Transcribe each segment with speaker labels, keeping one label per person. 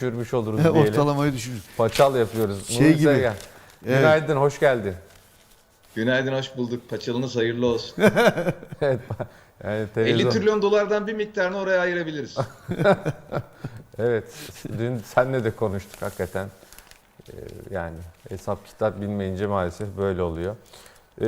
Speaker 1: düşürmüş oluruz diyelim.
Speaker 2: Ortalamayı düşürürüz.
Speaker 1: Paçal yapıyoruz.
Speaker 2: Şey
Speaker 1: Nuri
Speaker 2: gibi. Evet.
Speaker 1: Günaydın, hoş geldin.
Speaker 3: Günaydın, hoş bulduk. Paçalınız hayırlı olsun.
Speaker 1: evet, yani
Speaker 3: 50
Speaker 1: televizyon.
Speaker 3: trilyon dolardan bir miktarını oraya ayırabiliriz.
Speaker 1: Evet, dün senle de konuştuk hakikaten. Ee, yani hesap kitap bilmeyince maalesef böyle oluyor. Ee,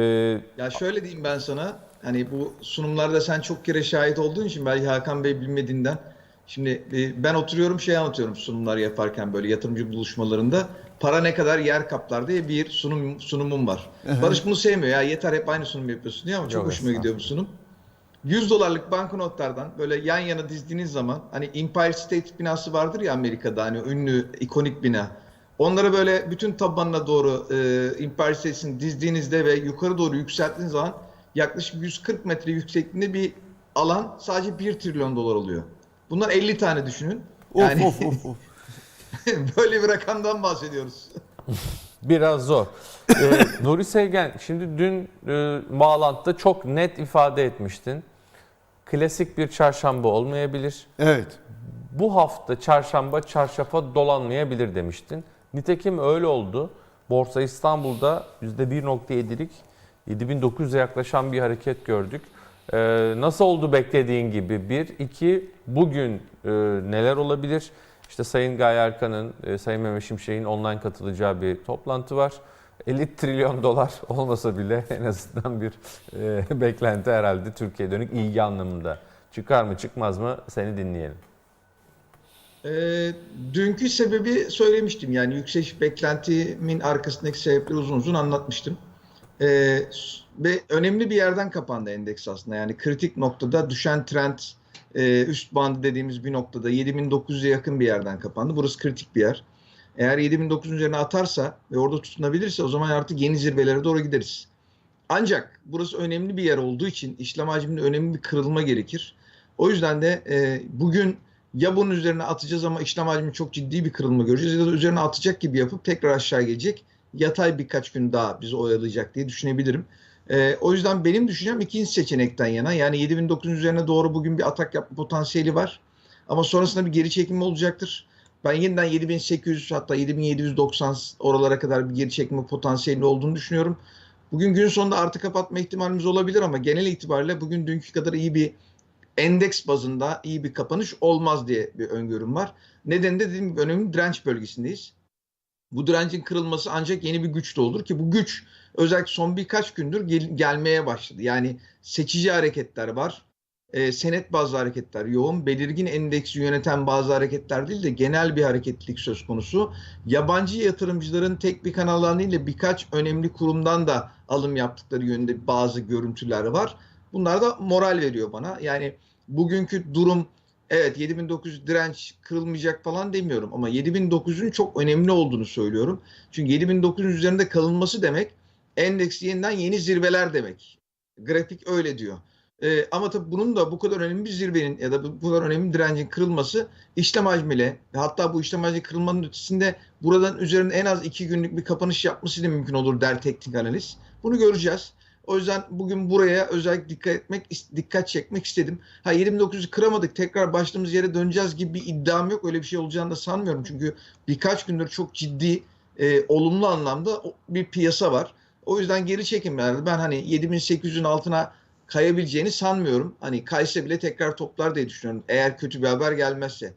Speaker 3: Ya şöyle diyeyim ben sana. Hani bu sunumlarda sen çok kere şahit olduğun için belki Hakan Bey bilmediğinden. Şimdi e, ben oturuyorum şey anlatıyorum sunumlar yaparken böyle yatırımcı buluşmalarında. Para ne kadar yer kaplar diye bir sunum sunumum var. Barış bunu sevmiyor ya yeter hep aynı sunum yapıyorsun diye ama çok
Speaker 1: Yok,
Speaker 3: hoşuma gidiyor bu sunum. 100 dolarlık banknotlardan böyle yan yana dizdiğiniz zaman hani Empire State binası vardır ya Amerika'da hani ünlü ikonik bina. Onları böyle bütün tabanına doğru e, Empire State'in dizdiğinizde ve yukarı doğru yükselttiğiniz zaman yaklaşık 140 metre yüksekliğinde bir alan sadece 1 trilyon dolar oluyor. Bunlar 50 tane düşünün. Yani
Speaker 2: Of of of. of.
Speaker 3: böyle bir rakamdan bahsediyoruz.
Speaker 1: biraz zor. Ee, Nuri Sevgen, şimdi dün e, bağlantıda çok net ifade etmiştin. Klasik bir çarşamba olmayabilir.
Speaker 2: Evet.
Speaker 1: Bu hafta çarşamba çarşafa dolanmayabilir demiştin. Nitekim öyle oldu. Borsa İstanbul'da %1.7'lik 7900'e yaklaşan bir hareket gördük. Ee, nasıl oldu beklediğin gibi? Bir, iki, bugün e, neler olabilir? İşte Sayın Gaye Erkan'ın, e, Sayın Mehmet Şimşek'in online katılacağı bir toplantı var. 50 trilyon dolar olmasa bile en azından bir e, beklenti herhalde Türkiye dönük ilgi anlamında. Çıkar mı çıkmaz mı seni dinleyelim.
Speaker 3: Ee, dünkü sebebi söylemiştim yani yükseliş beklentimin arkasındaki sebepleri uzun uzun anlatmıştım. Ee, ve önemli bir yerden kapandı endeks aslında yani kritik noktada düşen trend e, üst bandı dediğimiz bir noktada 7900'e yakın bir yerden kapandı. Burası kritik bir yer. Eğer 7900 üzerine atarsa ve orada tutunabilirse o zaman artık yeni zirvelere doğru gideriz. Ancak burası önemli bir yer olduğu için işlem hacminde önemli bir kırılma gerekir. O yüzden de e, bugün ya bunun üzerine atacağız ama işlem hacmi çok ciddi bir kırılma göreceğiz ya da üzerine atacak gibi yapıp tekrar aşağı gelecek. Yatay birkaç gün daha bizi oyalayacak diye düşünebilirim. Ee, o yüzden benim düşüncem ikinci seçenekten yana. Yani 7900 üzerine doğru bugün bir atak yapma potansiyeli var. Ama sonrasında bir geri çekilme olacaktır. Ben yeniden 7800 hatta 7790 oralara kadar bir geri çekilme potansiyeli olduğunu düşünüyorum. Bugün gün sonunda artı kapatma ihtimalimiz olabilir ama genel itibariyle bugün dünkü kadar iyi bir endeks bazında iyi bir kapanış olmaz diye bir öngörüm var. Nedeni de dediğim gibi önemli direnç bölgesindeyiz. Bu direncin kırılması ancak yeni bir güçle olur ki bu güç özellikle son birkaç gündür gel- gelmeye başladı. Yani seçici hareketler var. E, senet bazı hareketler yoğun. Belirgin endeksi yöneten bazı hareketler değil de genel bir hareketlilik söz konusu. Yabancı yatırımcıların tek bir kanaldan değil de birkaç önemli kurumdan da alım yaptıkları yönünde bazı görüntüler var. Bunlar da moral veriyor bana. Yani bugünkü durum evet 7900 direnç kırılmayacak falan demiyorum ama 7900'ün çok önemli olduğunu söylüyorum. Çünkü 7900 üzerinde kalınması demek endeks yeniden yeni zirveler demek. Grafik öyle diyor. Ee, ama tabii bunun da bu kadar önemli bir zirvenin ya da bu kadar önemli direncin kırılması işlem hacmiyle hatta bu işlem hacmi kırılmanın ötesinde buradan üzerinde en az iki günlük bir kapanış yapması da mümkün olur der teknik analiz. Bunu göreceğiz. O yüzden bugün buraya özellikle dikkat etmek, dikkat çekmek istedim. Ha 29'u kıramadık, tekrar başladığımız yere döneceğiz gibi bir iddiam yok. Öyle bir şey olacağını da sanmıyorum. Çünkü birkaç gündür çok ciddi, e, olumlu anlamda bir piyasa var. O yüzden geri çekimlerde ben hani 7800'ün altına kayabileceğini sanmıyorum. Hani kaysa bile tekrar toplar diye düşünüyorum. Eğer kötü bir haber gelmezse.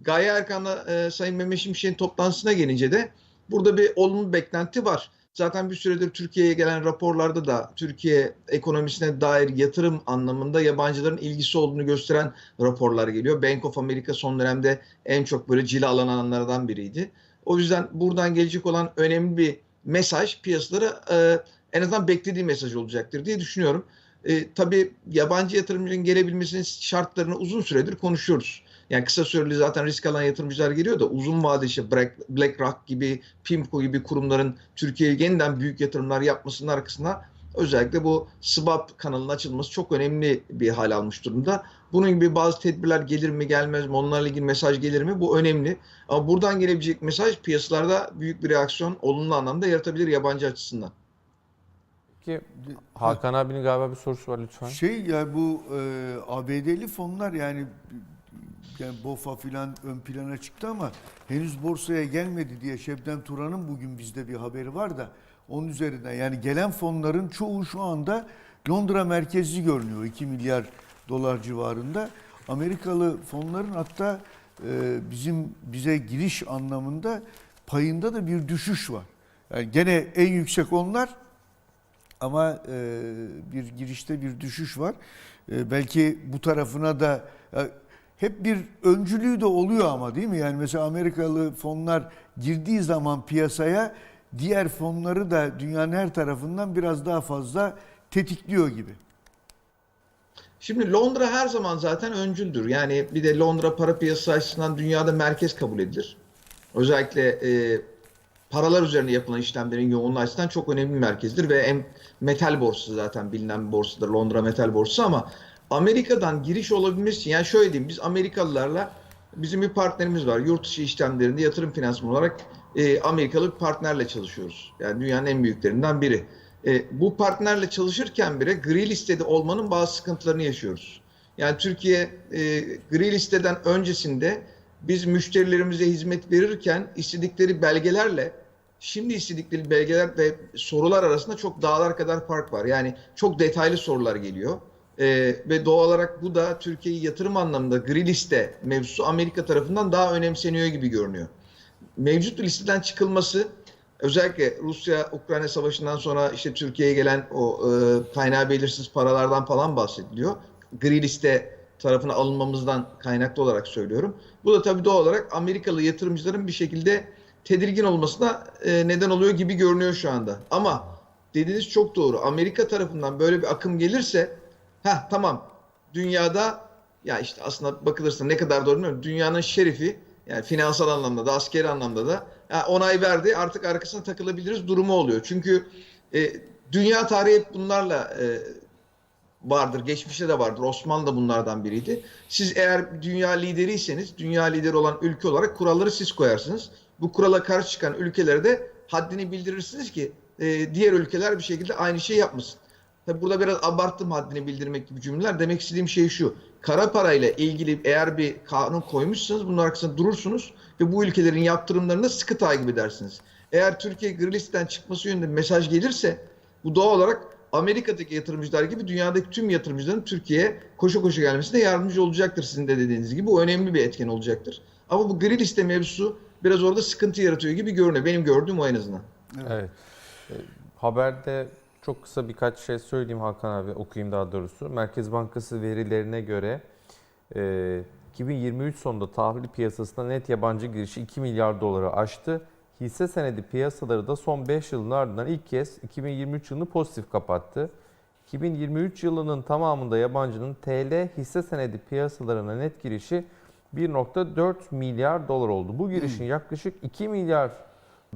Speaker 3: Gaye Erkan'la e, Sayın Mehmet Şimşek'in toplantısına gelince de burada bir olumlu beklenti var. Zaten bir süredir Türkiye'ye gelen raporlarda da Türkiye ekonomisine dair yatırım anlamında yabancıların ilgisi olduğunu gösteren raporlar geliyor. Bank of America son dönemde en çok böyle cilalananlardan biriydi. O yüzden buradan gelecek olan önemli bir mesaj piyasalara e, en azından beklediği mesaj olacaktır diye düşünüyorum. E, tabii yabancı yatırımcının gelebilmesinin şartlarını uzun süredir konuşuyoruz. Yani kısa süreli zaten risk alan yatırımcılar geliyor da uzun vadeli işte Black- BlackRock gibi, PIMCO gibi kurumların Türkiye'ye yeniden büyük yatırımlar yapmasının arkasına özellikle bu swap kanalının açılması çok önemli bir hal almış durumda. Bunun gibi bazı tedbirler gelir mi gelmez mi onlarla ilgili mesaj gelir mi bu önemli. Ama buradan gelebilecek mesaj piyasalarda büyük bir reaksiyon olumlu anlamda yaratabilir yabancı açısından.
Speaker 1: Peki Hakan abinin galiba bir sorusu var lütfen.
Speaker 2: Şey ya bu e, ABD'li fonlar yani yani BOFA filan ön plana çıktı ama henüz borsaya gelmedi diye Şebnem Turan'ın bugün bizde bir haberi var da onun üzerinden yani gelen fonların çoğu şu anda Londra merkezli görünüyor 2 milyar dolar civarında. Amerikalı fonların hatta e, bizim bize giriş anlamında payında da bir düşüş var. Yani gene en yüksek onlar ama e, bir girişte bir düşüş var. E, belki bu tarafına da hep bir öncülüğü de oluyor ama değil mi? Yani mesela Amerikalı fonlar girdiği zaman piyasaya diğer fonları da dünyanın her tarafından biraz daha fazla tetikliyor gibi.
Speaker 3: Şimdi Londra her zaman zaten öncüldür. Yani bir de Londra para piyasası açısından dünyada merkez kabul edilir. Özellikle e, paralar üzerine yapılan işlemlerin yoğunluğu açısından çok önemli bir merkezdir ve metal borsası zaten bilinen bir borsadır Londra metal borsası ama Amerika'dan giriş olabilmesi için yani şöyle diyeyim biz Amerikalılarla bizim bir partnerimiz var. Yurt dışı işlemlerinde yatırım finansman olarak e, Amerikalı bir partnerle çalışıyoruz. Yani dünyanın en büyüklerinden biri. E, bu partnerle çalışırken bile gri listede olmanın bazı sıkıntılarını yaşıyoruz. Yani Türkiye e, gri listeden öncesinde biz müşterilerimize hizmet verirken istedikleri belgelerle şimdi istedikleri belgeler ve sorular arasında çok dağlar kadar fark var. Yani çok detaylı sorular geliyor. E, ve doğal olarak bu da Türkiye'yi yatırım anlamında gri liste mevzusu Amerika tarafından daha önemseniyor gibi görünüyor. Mevcut listeden çıkılması özellikle Rusya-Ukrayna savaşından sonra işte Türkiye'ye gelen o e, kaynağı belirsiz paralardan falan bahsediliyor. Gri liste tarafına alınmamızdan kaynaklı olarak söylüyorum. Bu da tabii doğal olarak Amerikalı yatırımcıların bir şekilde tedirgin olmasına e, neden oluyor gibi görünüyor şu anda. Ama dediğiniz çok doğru. Amerika tarafından böyle bir akım gelirse ha tamam dünyada ya işte aslında bakılırsa ne kadar doğru bilmiyorum. Dünyanın şerifi yani finansal anlamda da askeri anlamda da onay verdi artık arkasına takılabiliriz durumu oluyor. Çünkü e, dünya tarihi hep bunlarla e, vardır. Geçmişte de vardır. Osmanlı da bunlardan biriydi. Siz eğer dünya lideriyseniz, dünya lideri olan ülke olarak kuralları siz koyarsınız. Bu kurala karşı çıkan ülkelere de haddini bildirirsiniz ki e, diğer ülkeler bir şekilde aynı şey yapmasın. Tabi burada biraz abarttım haddini bildirmek gibi cümleler. Demek istediğim şey şu. Kara parayla ilgili eğer bir kanun koymuşsanız bunun arkasında durursunuz ve bu ülkelerin yaptırımlarını sıkı takip edersiniz. Eğer Türkiye gri listeden çıkması yönünde mesaj gelirse bu doğal olarak Amerika'daki yatırımcılar gibi dünyadaki tüm yatırımcıların Türkiye'ye koşu koşu gelmesine yardımcı olacaktır sizin de dediğiniz gibi. Bu önemli bir etken olacaktır. Ama bu gri liste mevzusu biraz orada sıkıntı yaratıyor gibi görünüyor. Benim gördüğüm o en azından.
Speaker 1: Evet. E, Haberde çok kısa birkaç şey söyleyeyim Hakan abi, okuyayım daha doğrusu. Merkez Bankası verilerine göre e, 2023 sonunda tahvil piyasasına net yabancı girişi 2 milyar doları aştı. Hisse senedi piyasaları da son 5 yılın ardından ilk kez 2023 yılını pozitif kapattı. 2023 yılının tamamında yabancının TL hisse senedi piyasalarına net girişi 1.4 milyar dolar oldu. Bu girişin yaklaşık 2 milyar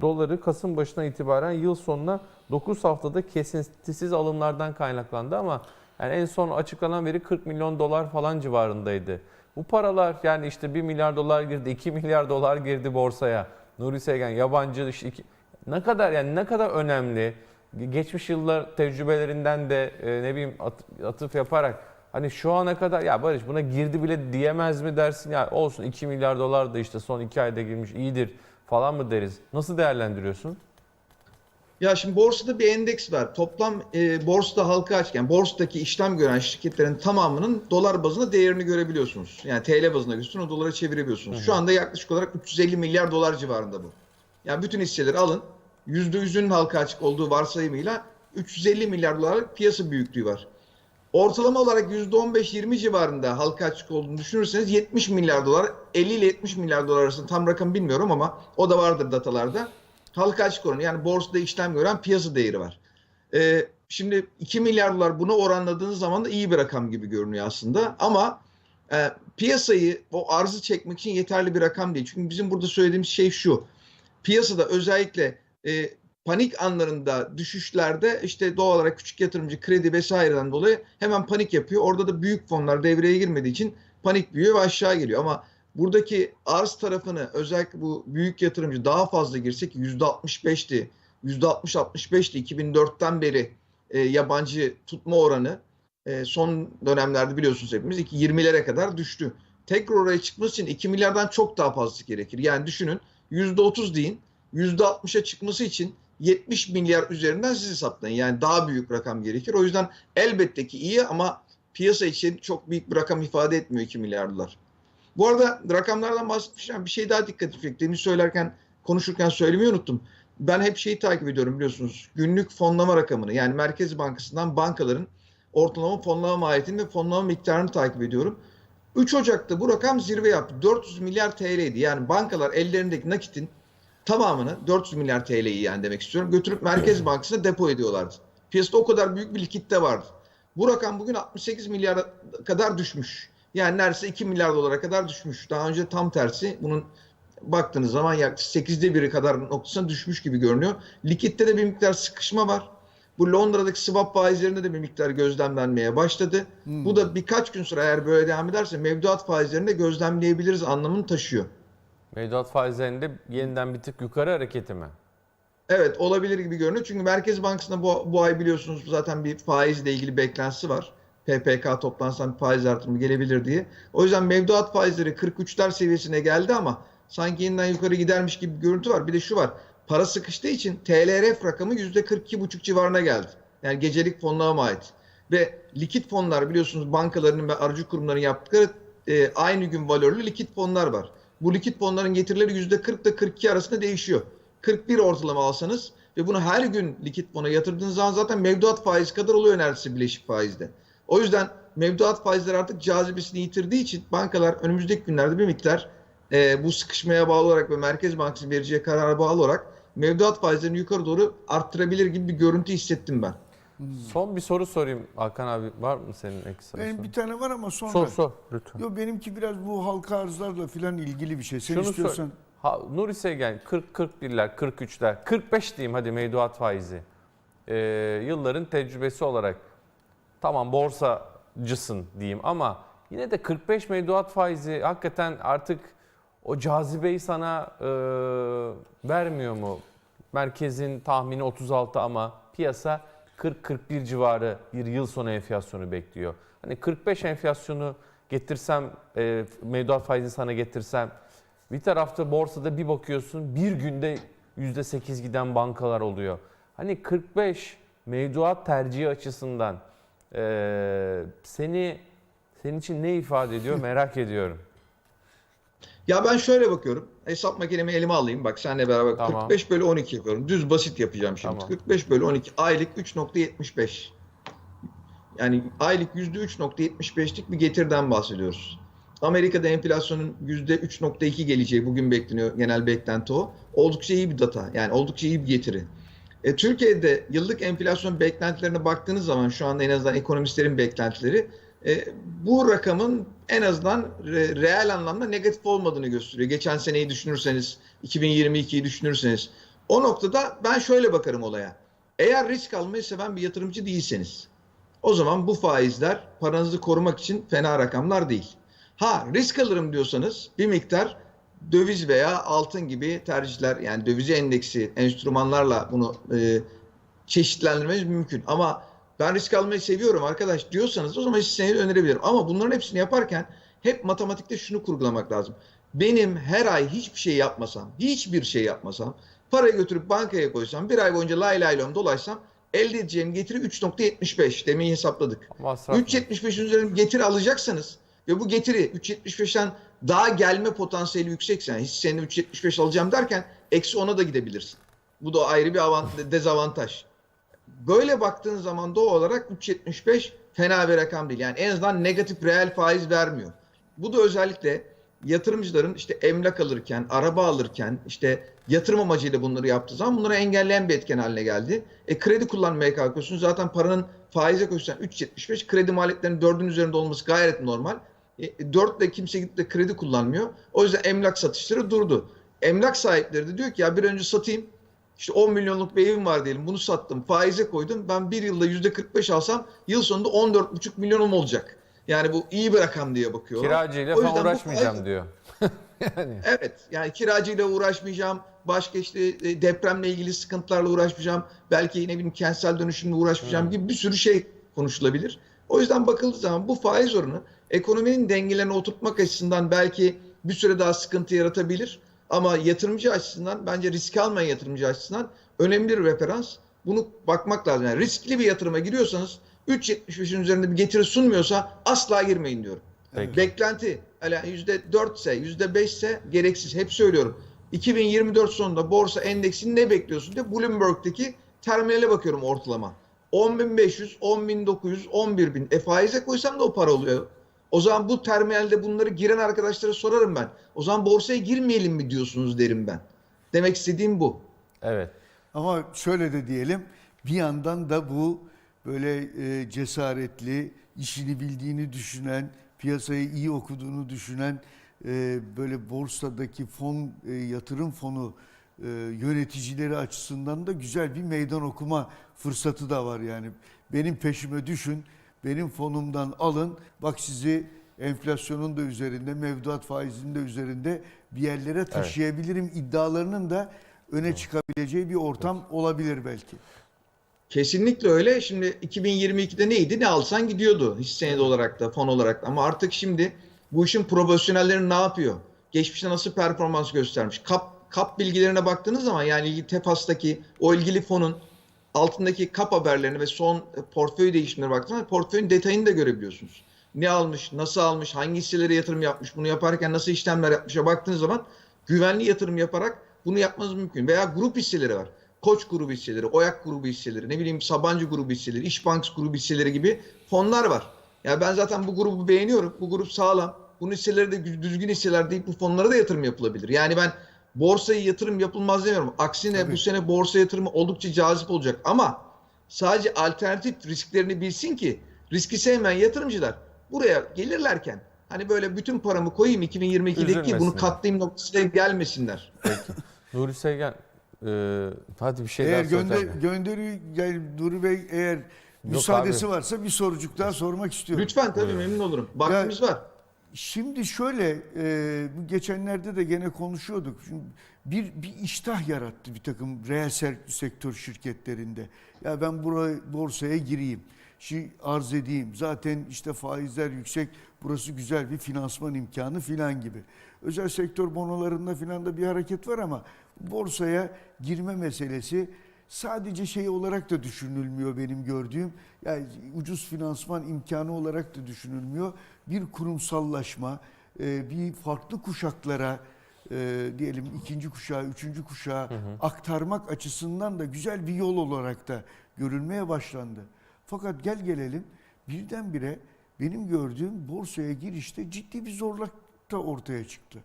Speaker 1: doları Kasım başına itibaren yıl sonuna 9 haftada kesintisiz alımlardan kaynaklandı ama yani en son açıklanan veri 40 milyon dolar falan civarındaydı. Bu paralar yani işte 1 milyar dolar girdi, 2 milyar dolar girdi borsaya. Nuri Sevgen yabancı işte iki- ne kadar yani ne kadar önemli. Geçmiş yıllar tecrübelerinden de e, ne bileyim at- atıf yaparak hani şu ana kadar ya Barış buna girdi bile diyemez mi dersin ya olsun 2 milyar dolar da işte son 2 ayda girmiş iyidir falan mı deriz? Nasıl değerlendiriyorsun?
Speaker 3: Ya şimdi borsada bir endeks var. Toplam e, borsada halka açık, borsadaki işlem gören şirketlerin tamamının dolar bazında değerini görebiliyorsunuz. Yani TL bazında gösteriyor, o dolara çevirebiliyorsunuz. Şu anda yaklaşık olarak 350 milyar dolar civarında bu. Yani bütün hisseleri alın. %100'ünün halka açık olduğu varsayımıyla 350 milyar dolarlık piyasa büyüklüğü var. Ortalama olarak %15-20 civarında halka açık olduğunu düşünürseniz 70 milyar dolar, 50 ile 70 milyar dolar arasında tam rakam bilmiyorum ama o da vardır datalarda. Halka açık oranı yani borsada işlem gören piyasa değeri var. Ee, şimdi 2 milyar dolar buna oranladığınız zaman da iyi bir rakam gibi görünüyor aslında. Ama e, piyasayı o arzı çekmek için yeterli bir rakam değil. Çünkü bizim burada söylediğimiz şey şu. Piyasada özellikle e, panik anlarında düşüşlerde işte doğal olarak küçük yatırımcı kredi vesaireden dolayı hemen panik yapıyor. Orada da büyük fonlar devreye girmediği için panik büyüyor ve aşağı geliyor. Ama buradaki arz tarafını özellikle bu büyük yatırımcı daha fazla girsek %65'ti. %60-65'ti 2004'ten beri e, yabancı tutma oranı e, son dönemlerde biliyorsunuz hepimiz 20'lere kadar düştü. tekrar oraya çıkması için 2 milyardan çok daha fazlası gerekir. Yani düşünün %30 deyin %60'a çıkması için 70 milyar üzerinden siz hesaplayın. Yani daha büyük rakam gerekir. O yüzden elbette ki iyi ama piyasa için çok büyük bir rakam ifade etmiyor 2 milyar dolar. Bu arada rakamlardan bahsetmişken bir şey daha dikkat çekti. Demin söylerken, konuşurken söylemeyi unuttum. Ben hep şeyi takip ediyorum biliyorsunuz. Günlük fonlama rakamını yani Merkez Bankası'ndan bankaların ortalama fonlama maliyetini ve fonlama miktarını takip ediyorum. 3 Ocak'ta bu rakam zirve yaptı. 400 milyar TL'ydi. Yani bankalar ellerindeki nakitin tamamını 400 milyar TL'yi yani demek istiyorum götürüp Merkez Bankası'na depo ediyorlardı. Piyasada o kadar büyük bir likitte vardı. Bu rakam bugün 68 milyar kadar düşmüş. Yani neredeyse 2 milyar dolara kadar düşmüş. Daha önce tam tersi bunun baktığınız zaman yaklaşık 8'de biri kadar noktasına düşmüş gibi görünüyor. Likitte de bir miktar sıkışma var. Bu Londra'daki swap faizlerinde de bir miktar gözlemlenmeye başladı. Bu da birkaç gün sonra eğer böyle devam ederse mevduat faizlerinde gözlemleyebiliriz anlamını taşıyor.
Speaker 1: Mevduat faizlerinde yeniden bir tık yukarı hareketi mi?
Speaker 3: Evet olabilir gibi görünüyor. Çünkü Merkez Bankası'nda bu, bu ay biliyorsunuz zaten bir faizle ilgili beklentisi var. PPK toplansam bir faiz artımı gelebilir diye. O yüzden mevduat faizleri 43'ler seviyesine geldi ama sanki yeniden yukarı gidermiş gibi bir görüntü var. Bir de şu var. Para sıkıştığı için TLRF rakamı %42,5 civarına geldi. Yani gecelik fonlama ait. Ve likit fonlar biliyorsunuz bankaların ve aracı kurumların yaptıkları e, aynı gün valörlü likit fonlar var. Bu likit fonların getirileri %40 ile 42 arasında değişiyor. 41 ortalama alsanız ve bunu her gün likit fona yatırdığınız zaman zaten mevduat faizi kadar oluyor neredeyse bileşik faizde. O yüzden mevduat faizleri artık cazibesini yitirdiği için bankalar önümüzdeki günlerde bir miktar e, bu sıkışmaya bağlı olarak ve Merkez Bankası vereceği karara bağlı olarak mevduat faizlerini yukarı doğru arttırabilir gibi bir görüntü hissettim ben.
Speaker 1: Son bir soru sorayım Hakan abi. Var mı senin ekstra
Speaker 2: Benim
Speaker 1: sorun?
Speaker 2: bir tane var ama sonra.
Speaker 1: Sor sor lütfen.
Speaker 2: Yo benimki biraz bu halka arzlarla filan ilgili bir şey. Sen
Speaker 1: Şunu
Speaker 2: istiyorsan
Speaker 1: sor. Ha, Nuri Sevgen 40 41'ler 43'ler 45 diyeyim hadi mevduat faizi. Ee, yılların tecrübesi olarak tamam borsacısın diyeyim ama yine de 45 mevduat faizi hakikaten artık o cazibeyi sana e, vermiyor mu? Merkezin tahmini 36 ama piyasa 40-41 civarı bir yıl sonu enflasyonu bekliyor. Hani 45 enflasyonu getirsem, e, mevduat faizini sana getirsem bir tarafta borsada bir bakıyorsun bir günde %8 giden bankalar oluyor. Hani 45 mevduat tercihi açısından e, seni senin için ne ifade ediyor merak ediyorum.
Speaker 3: Ya ben şöyle bakıyorum. Hesap makinemi elime alayım. Bak senle beraber
Speaker 1: Tamam.
Speaker 3: 45 bölü 12 yapıyorum. Düz basit yapacağım şimdi.
Speaker 1: Tamam.
Speaker 3: 45 bölü 12 aylık 3.75. Yani aylık %3.75'lik bir getirden bahsediyoruz. Amerika'da enflasyonun %3.2 geleceği bugün bekleniyor. Genel beklenti o. Oldukça iyi bir data. Yani oldukça iyi bir getiri. E, Türkiye'de yıllık enflasyon beklentilerine baktığınız zaman şu anda en azından ekonomistlerin beklentileri e, bu rakamın en azından re- reel anlamda negatif olmadığını gösteriyor. Geçen seneyi düşünürseniz, 2022'yi düşünürseniz. O noktada ben şöyle bakarım olaya. Eğer risk almayı seven bir yatırımcı değilseniz, o zaman bu faizler paranızı korumak için fena rakamlar değil. Ha risk alırım diyorsanız bir miktar döviz veya altın gibi tercihler yani döviz endeksi enstrümanlarla bunu e, çeşitlendirmeniz mümkün. Ama ben risk almayı seviyorum arkadaş diyorsanız o zaman hisseni önerebilirim. Ama bunların hepsini yaparken hep matematikte şunu kurgulamak lazım. Benim her ay hiçbir şey yapmasam, hiçbir şey yapmasam, parayı götürüp bankaya koysam, bir ay boyunca lay lay lom dolaşsam elde edeceğim getiri 3.75 demeyi hesapladık.
Speaker 1: Masraf mı?
Speaker 3: 3.75'in üzerine getiri alacaksanız ve bu getiri 3.75'ten daha gelme potansiyeli yüksekse yani hisseni 3.75 alacağım derken eksi 10'a da gidebilirsin. Bu da ayrı bir avant- dezavantaj. Böyle baktığın zaman doğal olarak 3.75 fena bir rakam değil. Yani en azından negatif reel faiz vermiyor. Bu da özellikle yatırımcıların işte emlak alırken, araba alırken, işte yatırım amacıyla bunları yaptığı zaman bunları engelleyen bir etken haline geldi. E, kredi kullanmaya kalkıyorsun. Zaten paranın faize koysan 3.75 kredi maliyetlerinin 4'ün üzerinde olması gayet normal. E, 4 ile kimse gidip de kredi kullanmıyor. O yüzden emlak satışları durdu. Emlak sahipleri de diyor ki ya bir önce satayım. İşte 10 milyonluk bir evim var diyelim. Bunu sattım. Faize koydum. Ben bir yılda %45 alsam yıl sonunda 14,5 milyonum olacak. Yani bu iyi bir rakam diye bakıyorlar.
Speaker 1: Kiracıyla falan uğraşmayacağım
Speaker 3: faiz-
Speaker 1: diyor. yani.
Speaker 3: Evet yani kiracıyla uğraşmayacağım. Başka işte e, depremle ilgili sıkıntılarla uğraşmayacağım. Belki yine bir kentsel dönüşümle uğraşmayacağım gibi bir sürü şey konuşulabilir. O yüzden bakıldığı zaman bu faiz oranı ekonominin dengelerini oturtmak açısından belki bir süre daha sıkıntı yaratabilir. Ama yatırımcı açısından bence risk almayan yatırımcı açısından önemli bir referans. Bunu bakmak lazım. Yani riskli bir yatırıma giriyorsanız 3.75'in üzerinde bir getiri sunmuyorsa asla girmeyin diyorum.
Speaker 1: Peki.
Speaker 3: Beklenti yani %4 ise %5 ise gereksiz. Hep söylüyorum. 2024 sonunda borsa endeksini ne bekliyorsun diye Bloomberg'deki terminale bakıyorum ortalama. 10.500, 10.900, 11.000. E faize koysam da o para oluyor. O zaman bu terminalde bunları giren arkadaşlara sorarım ben. O zaman borsaya girmeyelim mi diyorsunuz derim ben. Demek istediğim bu.
Speaker 1: Evet.
Speaker 2: Ama şöyle de diyelim bir yandan da bu böyle e, cesaretli, işini bildiğini düşünen, piyasayı iyi okuduğunu düşünen e, böyle borsadaki fon e, yatırım fonu e, yöneticileri açısından da güzel bir meydan okuma fırsatı da var yani. Benim peşime düşün, benim fonumdan alın. Bak sizi enflasyonun da üzerinde, mevduat faizinin de üzerinde bir yerlere taşıyabilirim iddialarının da öne çıkabileceği bir ortam olabilir belki.
Speaker 3: Kesinlikle öyle. Şimdi 2022'de neydi? Ne alsan gidiyordu hisse senedi olarak da, fon olarak da. Ama artık şimdi bu işin profesyonelleri ne yapıyor? Geçmişte nasıl performans göstermiş? Kap, kap bilgilerine baktığınız zaman yani ilgili TEPAS'taki o ilgili fonun altındaki kap haberlerini ve son e, portföy değişimlerine baktığınızda portföyün detayını da görebiliyorsunuz. Ne almış, nasıl almış, hangi hisselere yatırım yapmış, bunu yaparken nasıl işlemler yapmışa baktığınız zaman güvenli yatırım yaparak bunu yapmanız mümkün. Veya grup hisseleri var. Koç grubu hisseleri, Oyak grubu hisseleri, ne bileyim Sabancı grubu hisseleri, İşbank grubu hisseleri gibi fonlar var. Ya ben zaten bu grubu beğeniyorum. Bu grup sağlam. Bunun hisseleri de düzgün hisseler deyip bu fonlara da yatırım yapılabilir. Yani ben borsaya yatırım yapılmaz demiyorum. Aksine
Speaker 2: Tabii.
Speaker 3: bu sene borsa yatırımı oldukça cazip olacak. Ama sadece alternatif risklerini bilsin ki riski sevmeyen yatırımcılar buraya gelirlerken hani böyle bütün paramı koyayım 2022'deki bunu katlayayım noktasına gelmesinler.
Speaker 1: Nuri Sevgen, e, hadi bir şey
Speaker 2: Eğer
Speaker 1: daha
Speaker 2: gönder, gönderi yani Nuri Bey eğer müsaadesi
Speaker 1: abi.
Speaker 2: varsa bir sorucuk daha sormak istiyorum.
Speaker 3: Lütfen tabii memnun olurum. Vaktimiz var.
Speaker 2: Şimdi şöyle e, geçenlerde de gene konuşuyorduk. Şimdi bir bir iştah yarattı bir takım reel sektör şirketlerinde. Ya ben buraya borsaya gireyim. Şey arz edeyim. Zaten işte faizler yüksek. Burası güzel bir finansman imkanı filan gibi. Özel sektör bonolarında filan da bir hareket var ama borsaya girme meselesi sadece şey olarak da düşünülmüyor benim gördüğüm. Yani ucuz finansman imkanı olarak da düşünülmüyor. Bir kurumsallaşma, e, bir farklı kuşaklara e, diyelim ikinci kuşağı, üçüncü kuşağı aktarmak açısından da güzel bir yol olarak da görülmeye başlandı. Fakat gel gelelim birdenbire benim gördüğüm borsaya girişte ciddi bir zorluk da ortaya çıktı.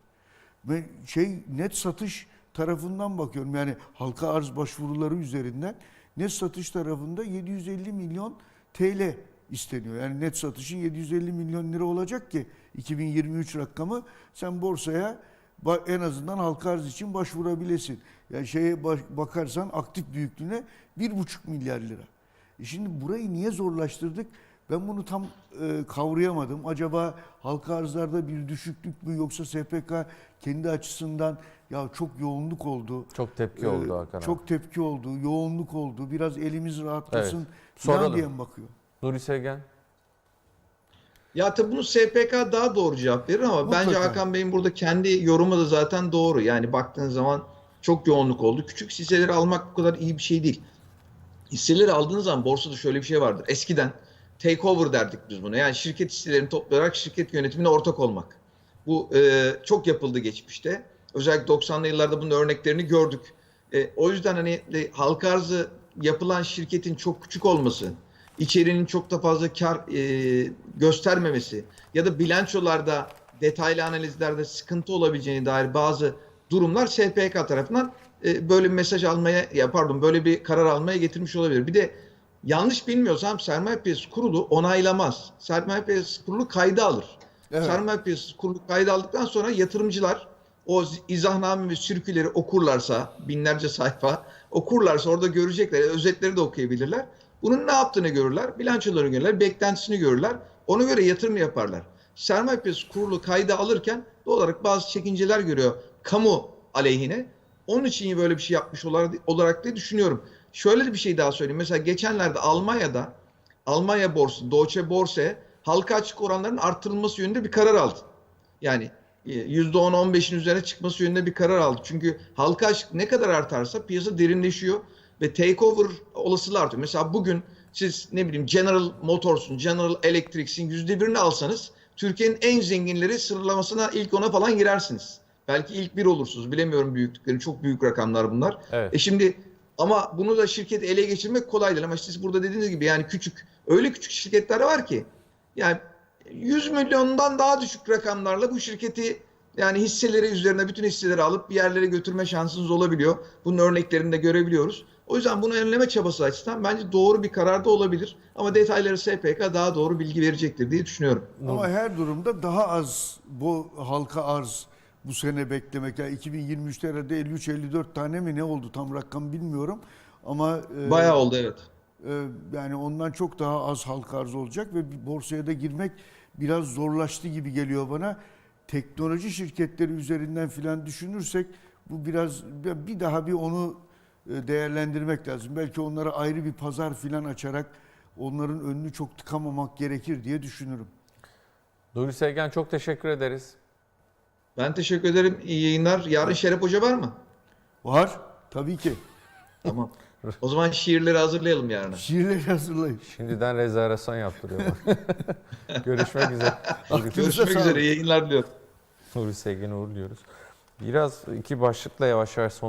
Speaker 2: Ve şey net satış tarafından bakıyorum yani halka arz başvuruları üzerinden net satış tarafında 750 milyon TL isteniyor. Yani net satışın 750 milyon lira olacak ki 2023 rakamı sen borsaya en azından halka arz için başvurabilesin. Yani şeye bakarsan aktif büyüklüğüne 1,5 milyar lira. E şimdi burayı niye zorlaştırdık? Ben bunu tam e, kavrayamadım. Acaba halka arzlarda bir düşüklük mü yoksa SPK kendi açısından ya çok yoğunluk oldu.
Speaker 1: Çok tepki
Speaker 2: e,
Speaker 1: oldu Hakan.
Speaker 2: Çok tepki oldu, yoğunluk oldu. Biraz elimiz rahatlasın
Speaker 1: Evet. Soralım.
Speaker 2: diye mi bakıyor?
Speaker 1: Nuri Sevgen,
Speaker 3: Ya tabii bunu SPK daha doğru cevap verir ama
Speaker 2: Mutlaka.
Speaker 3: bence Hakan Bey'in burada kendi yorumu da zaten doğru. Yani baktığın zaman çok yoğunluk oldu. Küçük hisseleri almak bu kadar iyi bir şey değil. Hisseleri aldığınız zaman borsada şöyle bir şey vardır. Eskiden takeover derdik biz buna. Yani şirket hisselerini toplayarak şirket yönetimine ortak olmak. Bu e, çok yapıldı geçmişte. Özellikle 90'lı yıllarda bunun örneklerini gördük. E, o yüzden hani e, halka arzı yapılan şirketin çok küçük olması, içeriğinin çok da fazla kar e, göstermemesi ya da bilançolarda detaylı analizlerde sıkıntı olabileceğine dair bazı durumlar SPK tarafından e, böyle bir mesaj almaya ya pardon böyle bir karar almaya getirmiş olabilir. Bir de yanlış bilmiyorsam sermaye piyasası kurulu onaylamaz. Sermaye piyasası kurulu kayda alır.
Speaker 2: Evet.
Speaker 3: Sermaye piyasası kurulu kayda aldıktan sonra yatırımcılar o izahname ve sürküleri okurlarsa binlerce sayfa okurlarsa orada görecekler. Özetleri de okuyabilirler. Bunun ne yaptığını görürler. Bilançolarını görürler. Beklentisini görürler. Ona göre yatırım yaparlar. Sermaye piyasası kurulu kayda alırken doğal olarak bazı çekinceler görüyor kamu aleyhine. Onun için böyle bir şey yapmış olarak, diye düşünüyorum. Şöyle bir şey daha söyleyeyim. Mesela geçenlerde Almanya'da Almanya borsası, Deutsche Börse halka açık oranların artırılması yönünde bir karar aldı. Yani %10-15'in üzerine çıkması yönünde bir karar aldı. Çünkü halka açık ne kadar artarsa piyasa derinleşiyor ve takeover olasılığı artıyor. Mesela bugün siz ne bileyim General Motors'un, General Electric'in %1'ini alsanız Türkiye'nin en zenginleri sıralamasına ilk ona falan girersiniz. Belki ilk bir olursunuz. Bilemiyorum büyüklüklerini. Çok büyük rakamlar bunlar.
Speaker 1: Evet.
Speaker 3: E şimdi ama bunu da şirket ele geçirmek kolay değil ama siz burada dediğiniz gibi yani küçük öyle küçük şirketler var ki yani 100 milyondan daha düşük rakamlarla bu şirketi yani hisseleri üzerine bütün hisseleri alıp bir yerlere götürme şansınız olabiliyor. Bunun örneklerini de görebiliyoruz. O yüzden bunu önleme çabası açısından bence doğru bir karar da olabilir. Ama detayları SPK daha doğru bilgi verecektir diye düşünüyorum.
Speaker 2: Ama her durumda daha az bu halka arz bu sene beklemek. Yani 2023'te herhalde 53-54 tane mi ne oldu tam rakam bilmiyorum. Ama e,
Speaker 3: Bayağı oldu evet.
Speaker 2: E, yani ondan çok daha az halka arz olacak ve borsaya da girmek biraz zorlaştı gibi geliyor bana. Teknoloji şirketleri üzerinden filan düşünürsek bu biraz bir daha bir onu e, değerlendirmek lazım. Belki onlara ayrı bir pazar filan açarak onların önünü çok tıkamamak gerekir diye düşünürüm.
Speaker 1: Nuri Sevgen çok teşekkür ederiz.
Speaker 3: Ben teşekkür ederim. İyi yayınlar. Yarın Şeref Hoca var mı?
Speaker 2: Var tabii ki.
Speaker 3: Tamam. O zaman şiirleri hazırlayalım yarına.
Speaker 2: Şiirleri hazırlayın.
Speaker 1: Şimdiden rezervasyon yaptırıyor bak. Görüşmek üzere.
Speaker 3: Görüşmek üzere. İyi yayınlar diliyorum.
Speaker 1: Nuri Sevgen'i uğurluyoruz. Biraz iki başlıkla yavaş yavaş son